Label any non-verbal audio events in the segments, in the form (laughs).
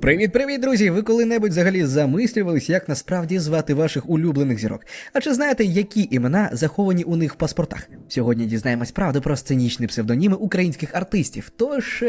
Привіт, привіт, друзі! Ви коли-небудь взагалі замислювались, як насправді звати ваших улюблених зірок? А чи знаєте, які імена заховані у них в паспортах? Сьогодні дізнаємось правду про сценічні псевдоніми українських артистів. Тож,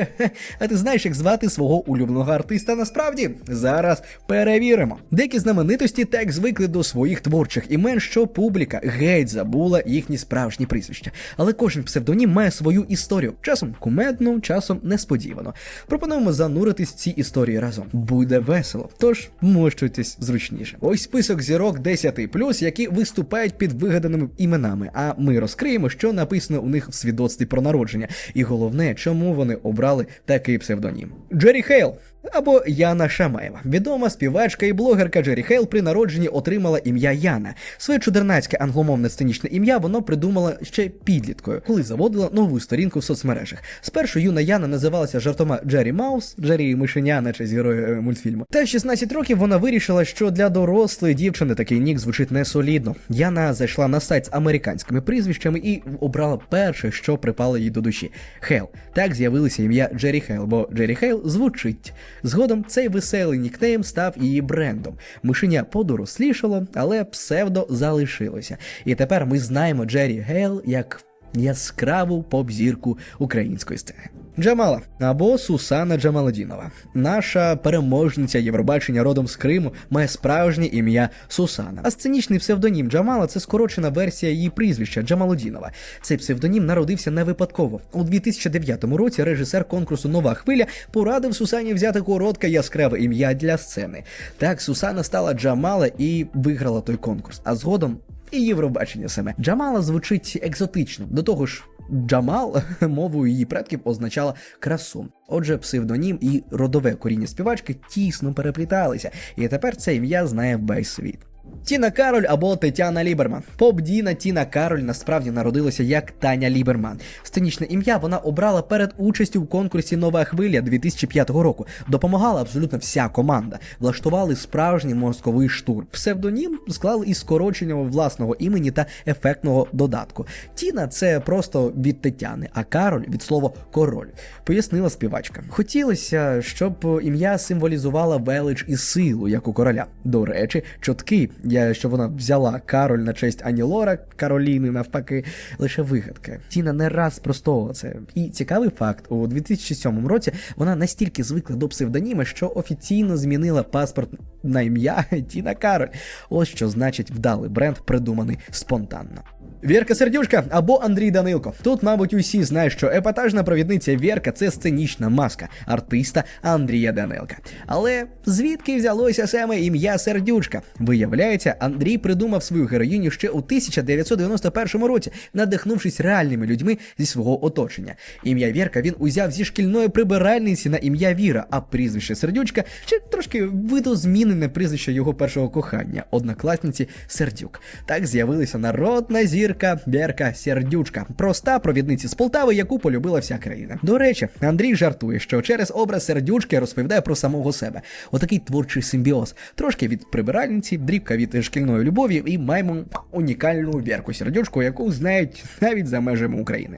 а ти знаєш, як звати свого улюбленого артиста насправді? Зараз перевіримо. Деякі знаменитості так звикли до своїх творчих імен, що публіка геть забула їхні справжні прізвища. Але кожен псевдонім має свою історію. Часом кумедну, часом несподівано. Пропонуємо зануритись в ці історії разом. Буде весело, тож мощуйтесь зручніше. Ось список зірок 10+, які виступають під вигаданими іменами. А ми розкриємо, що написано у них в свідоцтві про народження, і головне, чому вони обрали такий псевдонім. Джері Хейл. Або Яна Шамаєва. Відома співачка і блогерка Джері Хейл при народженні отримала ім'я Яна. Своє чудернацьке англомовне сценічне ім'я вона придумала ще підліткою, коли заводила нову сторінку в соцмережах. Спершу юна Яна називалася жартома Джері Маус, Джері Мишеня, наче з героя е, мультфільму. Та в 16 років вона вирішила, що для дорослої дівчини такий нік звучить не солідно. Яна зайшла на сайт з американськими прізвищами і обрала перше, що припало їй до душі Хейл. Так з'явилося ім'я Джері Хейл, бо Джері Хейл звучить. Згодом цей веселий нікнейм став її брендом. Мишеня подорослішало, але псевдо залишилося. І тепер ми знаємо Джері Гейл як яскраву поп-зірку української сцени. Джамала або Сусана Джамаладінова. Наша переможниця Євробачення родом з Криму має справжнє ім'я Сусана. А сценічний псевдонім Джамала це скорочена версія її прізвища Джамалудінова. Цей псевдонім народився не випадково. У 2009 році режисер конкурсу Нова хвиля порадив Сусані взяти коротке яскраве ім'я для сцени. Так Сусана стала Джамала і виграла той конкурс. А згодом і Євробачення саме. Джамала звучить екзотично. До того ж, Джамал (laughs) мовою її предків означала красу. Отже, псевдонім і родове коріння співачки тісно перепліталися, і тепер це ім'я знає весь світ. Тіна Кароль або Тетяна Ліберман. Поп-діна Тіна Кароль насправді народилася як Таня Ліберман. Сценічне ім'я вона обрала перед участю в конкурсі Нова хвиля 2005 року. Допомагала абсолютно вся команда. Влаштували справжній мозковий штурм. Псевдонім склали із скороченням власного імені та ефектного додатку. Тіна це просто від Тетяни, а Кароль від слова король. Пояснила співачка. Хотілося, щоб ім'я символізувало велич і силу, як у короля. До речі, чутки, я, що вона взяла Кароль на честь Ані Лора, Кароліни, навпаки, лише вигадка. Тіна не раз спростовувала це. І цікавий факт: у 2007 році вона настільки звикла до псевдоніма, що офіційно змінила паспорт на ім'я (laughs) Тіна Кароль. Ось що значить вдалий бренд, придуманий спонтанно. Вірка Сердюшка або Андрій Данилко. Тут, мабуть, усі знають, що епатажна провідниця Вірка це сценічна маска артиста Андрія Данилка. Але звідки взялося саме ім'я Сердючка? Виявляється, Андрій придумав свою героїню ще у 1991 році, надихнувшись реальними людьми зі свого оточення. Ім'я Вірка він узяв зі шкільної прибиральниці на ім'я Віра, а прізвище Сердючка ще трошки видозмінене прізвище його першого кохання, однокласниці Сердюк. Так з'явилася народна зірка Вірка Сердючка, проста провідниця з Полтави, яку полюбила вся країна. До речі, Андрій жартує, що через образ сердючки розповідає про самого себе. Отакий творчий симбіоз. Трошки від прибиральниці, дрібка від шкільної любові, і маємо унікальну Вірку Сердючку, яку знають навіть за межами України.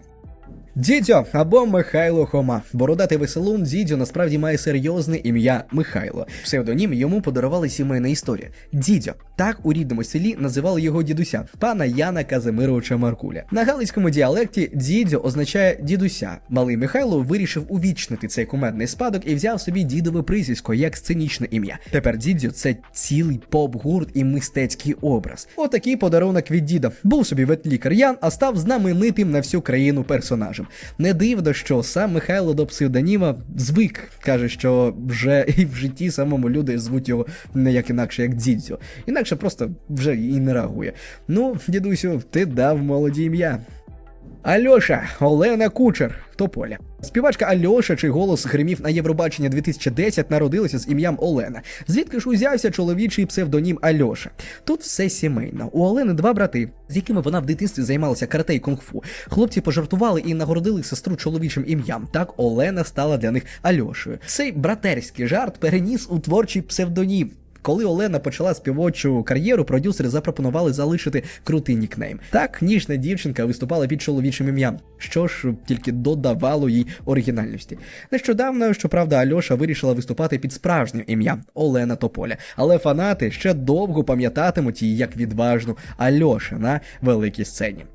Дідьо або Михайло Хома. Бородатий веселун Дідьо насправді має серйозне ім'я Михайло. Псевдонім йому подарували сімейна історія. Дідьо. Так у рідному селі називали його дідуся, пана Яна Казимировича Маркуля. На галицькому діалекті дідьо означає дідуся. Малий Михайло вирішив увічнити цей кумедний спадок і взяв собі дідове прізвисько як сценічне ім'я. Тепер дідьо це цілий поп-гурт і мистецький образ. Отакий подарунок від діда. Був собі ветлікар Ян, а став знаменитим на всю країну персонажем. Не дивно, що сам Михайло до псевдоніма звик, каже, що вже (laughs) і в житті самому люди звуть його не як інакше, як дзідзю. Інакше просто вже і не реагує. Ну, дідусю, ти дав молоді ім'я. Альоша, Олена Кучер, Тополя. Співачка Альоша, чий голос гримів на Євробачення 2010, народилася з ім'ям Олена. Звідки ж узявся чоловічий псевдонім Альоша? Тут все сімейно. У Олени два брати, з якими вона в дитинстві займалася карате і кунг-фу. Хлопці пожартували і нагородили сестру чоловічим ім'ям. Так Олена стала для них Альошею. Цей братерський жарт переніс у творчий псевдонім. Коли Олена почала співочу кар'єру, продюсери запропонували залишити крутий нікнейм. Так, ніжна дівчинка виступала під чоловічим ім'ям, що ж тільки додавало їй оригінальності. Нещодавно, щоправда, Альоша вирішила виступати під справжнім ім'ям Олена Тополя. Але фанати ще довго пам'ятатимуть її як відважну Альоша на великій сцені.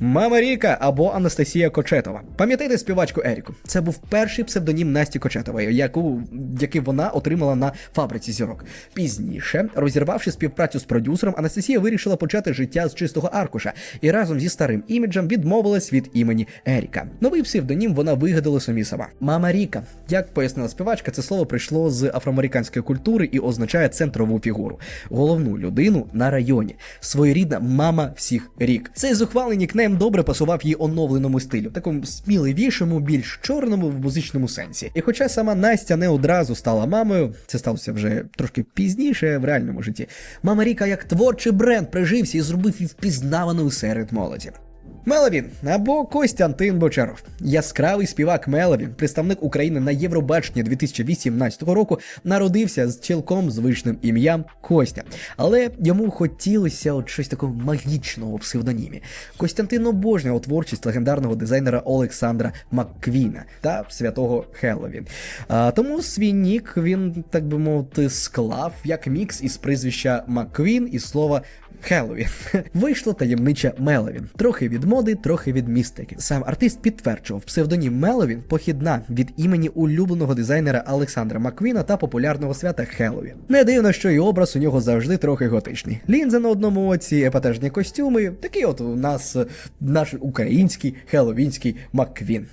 Мама Ріка або Анастасія Кочетова. Пам'ятаєте співачку Еріку? Це був перший псевдонім Насті Кочетової, яку який вона отримала на фабриці зірок. Пізніше, розірвавши співпрацю з продюсером, Анастасія вирішила почати життя з чистого аркуша і разом зі старим іміджем відмовилась від імені Еріка. Новий псевдонім вона вигадала самі сама. Мама Ріка. Як пояснила співачка, це слово прийшло з афроамериканської культури і означає центрову фігуру, головну людину на районі, своєрідна мама всіх рік. Цей зухвалий нікнейм добре пасував її оновленому стилю, такому сміливішому, більш чорному в музичному сенсі. І хоча сама Настя не одразу стала мамою, це сталося вже трошки пізніше в реальному житті. Мама Ріка як творчий бренд прижився і зробив її впізнаваною серед молоді. Меловін або Костянтин Бочаров, яскравий співак Меловін, представник України на Євробаченні 2018 року, народився з цілком звичним ім'ям Костя, але йому хотілося от щось такого магічного в псевдонімі. Костянтин обожнював творчість легендарного дизайнера Олександра Макквіна та святого Хелловін. А, тому свій нік він, так би мовити, склав як мікс із прізвища Макквін і слова Хеллоуін. (laughs) Вийшло таємниче Меловін. Трохи від моди, трохи від містики. Сам артист підтверджував, псевдонім Меловін похідна від імені улюбленого дизайнера Олександра Маквіна та популярного свята Хеллоуін. Не дивно, що і образ у нього завжди трохи готичний. Лінза на одному оці, епатажні костюми. Такий от у нас е, наш український хеллоуінський Макквін.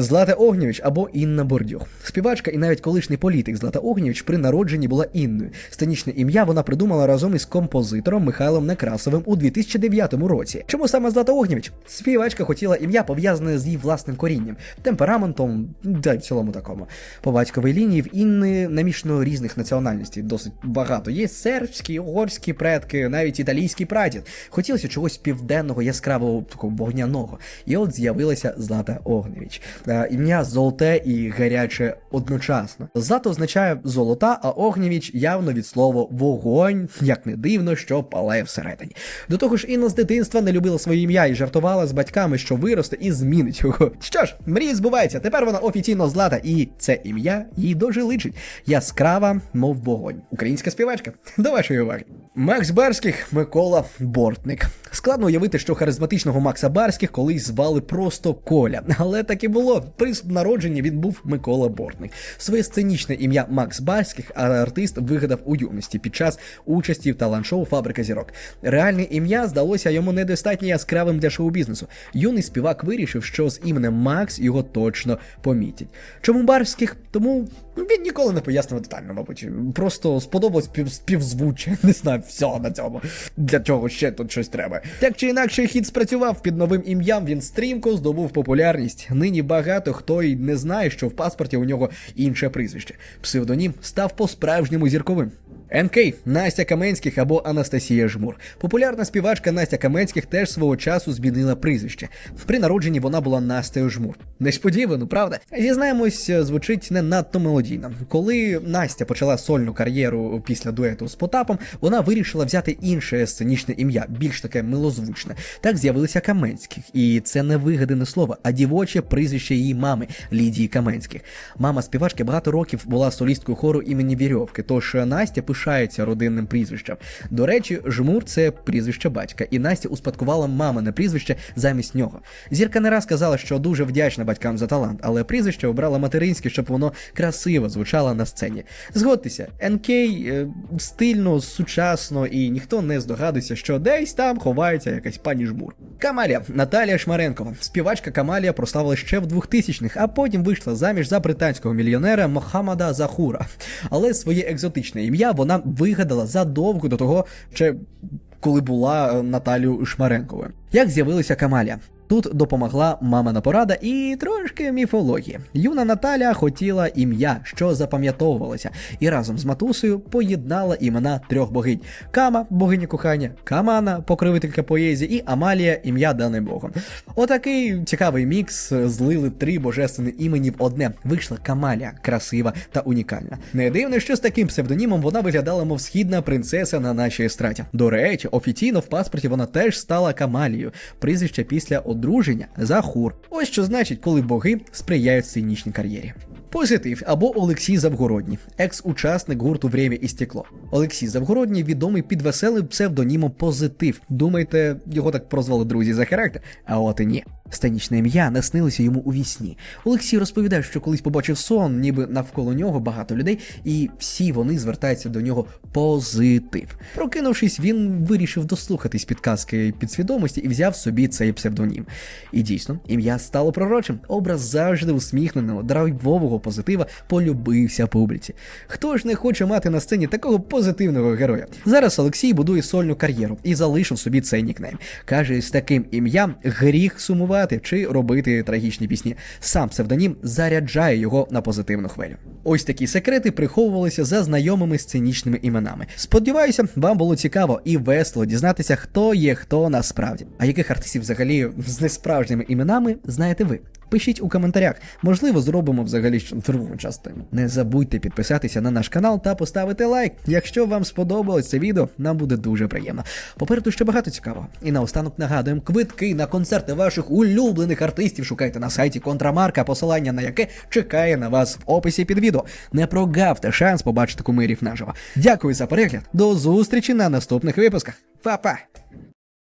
Злата Огнєвіч або Інна Бордюх. Співачка і навіть колишній політик Злата Огнєвіч при народженні була Інною. Сценічне ім'я вона придумала разом із композитором Михайлом Некрасовим у 2009 році. Чому саме Злата Огнєвіч? Співачка хотіла ім'я пов'язане з її власним корінням, темпераментом, да й в цілому такому. По батьковій лінії в Інни намішано різних національностей, досить багато. Є сербські, угорські предки, навіть італійський прадід. Хотілося чогось південного, яскравого, такого вогняного. І от з'явилася Злата Огнєвіч. Е, Ім'я золоте і гаряче одночасно. Злато означає золота, а Огнєвіч явно від слова вогонь, як не дивно, що палає всередині. До того ж, Інна з дитинства не любила своє ім'я і жартувала з батьками, що виросте і змінить його. Що ж, мрії збуваються. Тепер вона офіційно злата, і це ім'я їй дуже личить. Яскрава, мов вогонь. Українська співачка. До вашої уваги. Макс Барських, Микола Бортник. Складно уявити, що харизматичного Макса Барських колись звали просто Коля, але так і було. При народженні він був Микола Бортник. Своє сценічне ім'я Макс Барських артист вигадав у юності під час участі в талант-шоу Фабрика зірок. Реальне ім'я здалося йому недостатньо яскравим для шоу-бізнесу. Юний співак вирішив, що з іменем Макс його точно помітять. Чому Барських? Тому ну, він ніколи не пояснив детально, мабуть. Просто сподобалось спів, співзвуччя. (laughs) Не знаю, все на цьому. Для чого ще тут щось треба. Так чи інакше, хід спрацював під новим ім'ям. Він стрімко здобув популярність. Нині багато хто й не знає, що в паспорті у нього інше прізвище. Псевдонім став по-справжньому зірковим. НК Настя Каменських або Анастасія Жмур. Популярна співачка Настя Каменських теж свого часу змінила прізвище. При народженні вона була Настею Жмур. Несподівано, правда? Зізнаємось, звучить не надто мелодійно. Коли Настя почала сольну кар'єру після дуету з Потапом, вона вирішила взяти інше сценічне ім'я, більш таке милозвучне. Так з'явилися Каменських, і це не вигадане слово, а дівоче прізвище її мами Лідії Каменських. Мама співачки багато років була солісткою хору імені Вірьовки, тож Настя пишається родинним прізвищем. До речі, Жмур це прізвище батька, і Настя успадкувала мамине прізвище замість нього. Зірка не раз казала, що дуже вдячна батькам за талант, але прізвище обрала материнське, щоб воно красиво звучало на сцені. Згодьтеся, НК е, стильно, сучасно, і ніхто не здогадується, що десь там ховається якась пані жмур. Камалія Наталія Шмаренкова. Співачка Камалія прославила ще в 2000-х, а потім вийшла заміж за британського мільйонера Мохаммада Захура. Але своє екзотичне ім'я вона вигадала задовго до того, чи коли була е, Наталію Шмаренковою. Як з'явилася Камалія? Тут допомогла мамина порада і трошки міфології. Юна Наталя хотіла ім'я, що запам'ятовувалося, і разом з матусею поєднала імена трьох богинь: Кама, богиня кохання, Камана, покровителька поезії, і Амалія, ім'я дане Богом. Отакий цікавий мікс злили три божественні імені в одне. Вийшла Камалія, красива та унікальна. Не дивно, що з таким псевдонімом вона виглядала, мов східна принцеса на нашій естраді. До речі, офіційно в паспорті вона теж стала Камалією, прізвище після одруження Захур. Ось що значить, коли боги сприяють сценічній кар'єрі. Позитив або Олексій Завгородній, екс-учасник гурту Время і стекло. Олексій Завгородній відомий під веселим псевдонімом Позитив. Думаєте, його так прозвали друзі за характер? А от і ні. Станічне ім'я наснилося йому у вісні. Олексій розповідає, що колись побачив сон, ніби навколо нього багато людей, і всі вони звертаються до нього позитив. Прокинувшись, він вирішив дослухатись підказки підсвідомості і взяв собі цей псевдонім. І дійсно, ім'я стало пророчим. Образ завжди усміхненого, драйвового позитива полюбився публіці. Хто ж не хоче мати на сцені такого позитивного героя? Зараз Олексій будує сольну кар'єру і залишив собі цей нікнейм. Каже, з таким ім'ям гріх сумувати чи робити трагічні пісні. Сам псевдонім заряджає його на позитивну хвилю. Ось такі секрети приховувалися за знайомими сценічними іменами. Сподіваюся, вам було цікаво і весело дізнатися, хто є хто насправді. А яких артистів взагалі з несправжніми іменами знаєте ви? Пишіть у коментарях, можливо, зробимо взагалі другу частину. Не забудьте підписатися на наш канал та поставити лайк. Якщо вам сподобалось це відео, нам буде дуже приємно. Попереду ще багато цікавого. І наостанок нагадуємо, квитки на концерти ваших улюблених артистів шукайте на сайті Контрамарка, посилання на яке чекає на вас в описі під відео. Не прогавте шанс побачити кумирів наживо. Дякую за перегляд. До зустрічі на наступних випусках. Па-па!